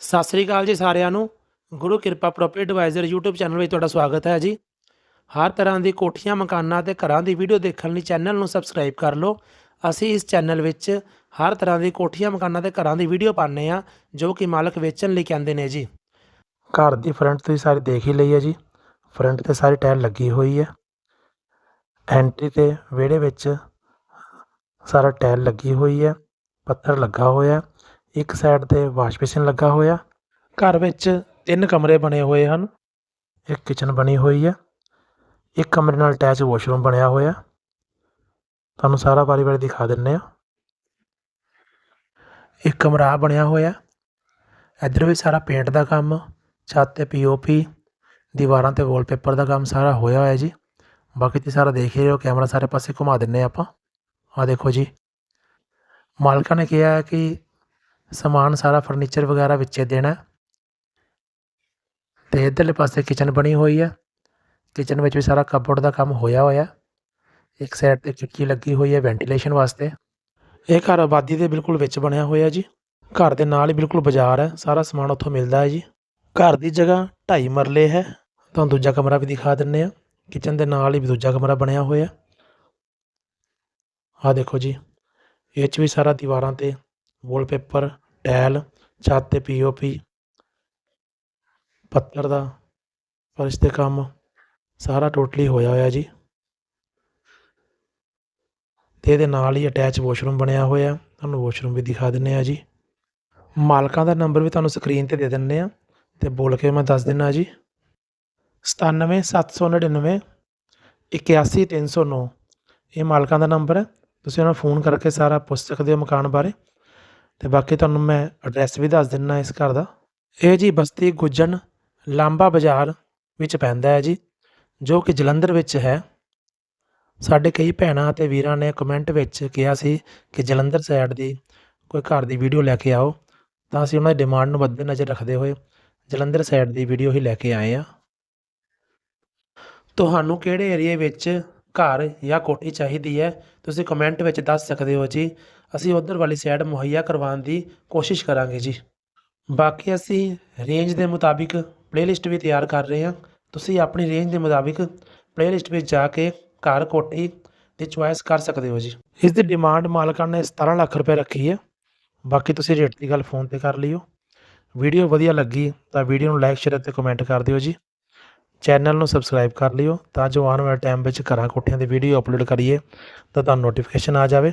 ਸਤਿ ਸ੍ਰੀ ਅਕਾਲ ਜੀ ਸਾਰਿਆਂ ਨੂੰ। ਗੁਰੂ ਕਿਰਪਾ ਪ੍ਰੋਪਰਟੀ ਐਡਵਾਈਜ਼ਰ YouTube ਚੈਨਲ ਵਿੱਚ ਤੁਹਾਡਾ ਸਵਾਗਤ ਹੈ ਜੀ। ਹਰ ਤਰ੍ਹਾਂ ਦੀ ਕੋਠੀਆਂ, ਮਕਾਨਾਂ ਤੇ ਘਰਾਂ ਦੀ ਵੀਡੀਓ ਦੇਖਣ ਲਈ ਚੈਨਲ ਨੂੰ ਸਬਸਕ੍ਰਾਈਬ ਕਰ ਲਓ। ਅਸੀਂ ਇਸ ਚੈਨਲ ਵਿੱਚ ਹਰ ਤਰ੍ਹਾਂ ਦੀ ਕੋਠੀਆਂ, ਮਕਾਨਾਂ ਤੇ ਘਰਾਂ ਦੀ ਵੀਡੀਓ ਪਾਉਂਦੇ ਆ ਜੋ ਕਿ ਮਾਲਕ ਵੇਚਣ ਲਈ ਕਹਿੰਦੇ ਨੇ ਜੀ। ਘਰ ਦੀ ਫਰੰਟ ਤੁਸੀਂ ਸਾਰੀ ਦੇਖ ਹੀ ਲਈ ਹੈ ਜੀ। ਫਰੰਟ ਤੇ ਸਾਰੀ ਟਾਇਲ ਲੱਗੀ ਹੋਈ ਹੈ। ਐਂਟਰੀ ਤੇ ਵਿਹੜੇ ਵਿੱਚ ਸਾਰਾ ਟਾਇਲ ਲੱਗੀ ਹੋਈ ਹੈ। ਪੱਥਰ ਲੱਗਾ ਹੋਇਆ। ਇੱਕ ਸਾਈਡ ਤੇ ਵਾਸ਼ ਬੇਸਿਨ ਲੱਗਾ ਹੋਇਆ। ਘਰ ਵਿੱਚ ਤਿੰਨ ਕਮਰੇ ਬਣੇ ਹੋਏ ਹਨ। ਇੱਕ ਕਿਚਨ ਬਣੀ ਹੋਈ ਹੈ। ਇੱਕ ਕਮਰੇ ਨਾਲ ਅਟੈਚ ਵਾਸ਼ਰੂਮ ਬਣਿਆ ਹੋਇਆ। ਤੁਹਾਨੂੰ ਸਾਰਾ ਵਾਰੀ ਵਾਰੀ ਦਿਖਾ ਦਿੰਨੇ ਆ ਇੱਕ ਕਮਰਾ ਬਣਿਆ ਹੋਇਆ। ਇੱਧਰ ਵੀ ਸਾਰਾ ਪੇਂਟ ਦਾ ਕੰਮ, ਛੱਤ ਤੇ ਪੀਓਪੀ ਦੀਵਾਰਾਂ ਤੇ ਵਾਲਪੇਪਰ ਦਾ ਕੰਮ ਸਾਰਾ ਹੋਇਆ ਹੋਇਆ ਜੀ। ਬਾਕੀ ਤੁਸੀਂ ਸਾਰਾ ਦੇਖ ਹੀ ਰਹੇ ਹੋ ਕੈਮਰਾ ਸਾਰੇ ਪਾਸੇ ਘੁਮਾ ਦਿੰਨੇ ਆਪਾਂ। ਆ ਦੇਖੋ ਜੀ। ਮਾਲਕਾਂ ਨੇ ਕਿਹਾ ਹੈ ਕਿ ਸਮਾਨ ਸਾਰਾ ਫਰਨੀਚਰ ਵਗੈਰਾ ਵਿੱਚੇ ਦੇਣਾ ਹੈ। ਤੇ ਇਧਰਲੇ ਪਾਸੇ ਕਿਚਨ ਬਣੀ ਹੋਈ ਹੈ। ਕਿਚਨ ਵਿੱਚ ਵੀ ਸਾਰਾ ਕਪਬੋਰਡ ਦਾ ਕੰਮ ਹੋਇਆ ਹੋਇਆ ਇੱਕ ਸਾਈਡ ਤੇ ਖਿੜਕੀ ਲੱਗੀ ਹੋਈ ਹੈ ਵੈਂਟੀਲੇਸ਼ਨ ਵਾਸਤੇ। ਇਹ ਘਰ ਆਬਾਦੀ ਦੇ ਬਿਲਕੁਲ ਵਿੱਚ ਬਣਿਆ ਹੋਇਆ ਜੀ। ਘਰ ਦੇ ਨਾਲ ਹੀ ਬਿਲਕੁਲ ਬਾਜ਼ਾਰ ਹੈ। ਸਾਰਾ ਸਮਾਨ ਉੱਥੋਂ ਮਿਲਦਾ ਹੈ ਜੀ। ਘਰ ਦੀ ਜਗ੍ਹਾ ਢਾਈ ਮਰਲੇ ਹੈ। ਤੁਹਾਨੂੰ ਦੂਜਾ ਕਮਰਾ ਵੀ ਦਿਖਾ ਦਿੰਨੇ ਆ ਕਿਚਨ ਦੇ ਨਾਲ ਹੀ ਦੂਜਾ ਕਮਰਾ ਬਣਿਆ ਹੋਇਆ ਆਹ ਦੇਖੋ ਜੀ। ਇਹ 'ਚ ਵੀ ਸਾਰਾ ਦੀਵਾਰਾਂ ਤੇ ਵੋਲਪੇਪਰ ਟੈਲ ਛੱਤ ਤੇ ਪੀ ਓ ਪੀ ਪੱਤਰ ਦਾ ਫਰਸ਼ ਤੇ ਕੰਮ, ਸਾਰਾ ਟੋਟਲੀ ਹੋਇਆ ਹੋਇਆ ਜੀ। ਤੇ ਇਹਦੇ ਨਾਲ ਹੀ ਅਟੈਚ ਵਾਸ਼ਰੂਮ ਬਣਿਆ ਹੋਇਆ। ਤੁਹਾਨੂੰ ਵਾਸ਼ਰੂਮ ਵੀ ਦਿਖਾ ਦਿੰਨੇ ਆ ਜੀ। ਮਾਲਕਾਂ ਦਾ ਨੰਬਰ ਵੀ ਤੁਹਾਨੂੰ ਸਕਰੀਨ ਤੇ ਦੇ ਦਿੰਨੇ ਆ। ਤੇ ਬੋਲ ਕੇ ਮੈਂ ਦੱਸ ਦਿੰਨਾ ਜੀ। 97799 81309 ਇਹ ਮਾਲਕਾਂ ਦਾ ਨੰਬਰ ਹੈ। ਤੁਸੀਂ ਉਹਨਾਂ ਨੂੰ ਫੋਨ ਕਰਕੇ ਸਾਰਾ ਪੁੱਛ ਸਕਦੇ ਹੋ ਮਕਾਨ ਬਾਰੇ। ਤੇ ਬਾਕੀ ਤੁਹਾਨੂੰ ਮੈਂ ਐਡਰੈਸ ਵੀ ਦੱਸ ਦਿੰਨਾ ਇਸ ਘਰ ਦਾ। ਇਹ ਜੀ ਬਸਤੀ ਗੁੱਜਣ ਲਾਂਬਾ ਬਾਜ਼ਾਰ ਵਿੱਚ ਪੈਂਦਾ ਹੈ ਜੀ, ਜੋ ਕਿ ਜਲੰਧਰ ਵਿੱਚ ਹੈ। ਸਾਡੇ ਕਈ ਭੈਣਾਂ ਅਤੇ ਵੀਰਾਂ ਨੇ ਕਮੈਂਟ ਵਿੱਚ ਕਿਹਾ ਸੀ ਕਿ ਜਲੰਧਰ ਸਾਈਡ ਦੀ ਕੋਈ ਘਰ ਦੀ ਵੀਡੀਓ ਲੈ ਕੇ ਆਓ, ਤਾਂ ਅਸੀਂ ਉਹਨਾਂ ਦੀ ਡਿਮਾਂਡ ਨੂੰ ਮੱਦੇ ਨਜ਼ਰ ਰੱਖਦੇ ਹੋਏ ਜਲੰਧਰ ਸਾਈਡ ਦੀ ਵੀਡੀਓ ਹੀ ਲੈ ਕੇ ਆਏ ਆ ਤੁਹਾਨੂੰ ਕਿਹੜੇ ਏਰੀਏ ਵਿੱਚ ਘਰ ਜਾਂ ਕੋਠੀ ਚਾਹੀਦੀ ਹੈ, ਤੁਸੀਂ ਕਮੈਂਟ ਵਿੱਚ ਦੱਸ ਸਕਦੇ ਹੋ ਜੀ। ਅਸੀਂ ਉਧਰ ਵਾਲੀ ਸਾਈਡ ਮੁਹੱਈਆ ਕਰਵਾਉਣ ਦੀ ਕੋਸ਼ਿਸ਼ ਕਰਾਂਗੇ ਜੀ। ਬਾਕੀ ਅਸੀਂ ਰੇਂਜ ਦੇ ਮੁਤਾਬਿਕ ਪਲੇਲਿਸਟ ਵੀ ਤਿਆਰ ਕਰ ਰਹੇ ਹਾਂ। ਤੁਸੀਂ ਆਪਣੀ ਰੇਂਜ ਦੇ ਮੁਤਾਬਿਕ ਪਲੇਲਿਸਟ ਵਿੱਚ ਜਾ ਕੇ ਘਰ ਕੋਠੀ ਦੀ ਚੁਆਇਸ ਕਰ ਸਕਦੇ ਹੋ ਜੀ। ਇਸ ਦੀ ਡਿਮਾਂਡ ਮਾਲਕਾਂ ਨੇ 17 ਲੱਖ ਰੁਪਏ ਰੱਖੀ ਹੈ। ਬਾਕੀ ਤੁਸੀਂ ਰੇਟ ਦੀ ਗੱਲ ਫੋਨ ਤੇ ਕਰ ਲਿਓ। ਵੀਡੀਓ ਵਧੀਆ ਲੱਗੀ ਤਾਂ ਵੀਡੀਓ ਨੂੰ ਲਾਈਕ ਸ਼ੇਅਰ ਅਤੇ ਕਮੈਂਟ ਕਰ ਦਿਓ ਜੀ। ਚੈਨਲ ਨੂੰ ਸਬਸਕ੍ਰਾਈਬ ਕਰ ਲਿਓ ਤਾਂ ਜੋ ਆਉਣ ਵਾਲੇ ਟਾਈਮ ਵਿੱਚ ਘਰਾਂ ਕੋਠਿਆਂ ਦੀ ਵੀਡੀਓ ਅਪਲੋਡ ਕਰੀਏ ਤਾਂ ਤੁਹਾਨੂੰ ਨੋਟੀਫਿਕੇਸ਼ਨ ਆ ਜਾਵੇ।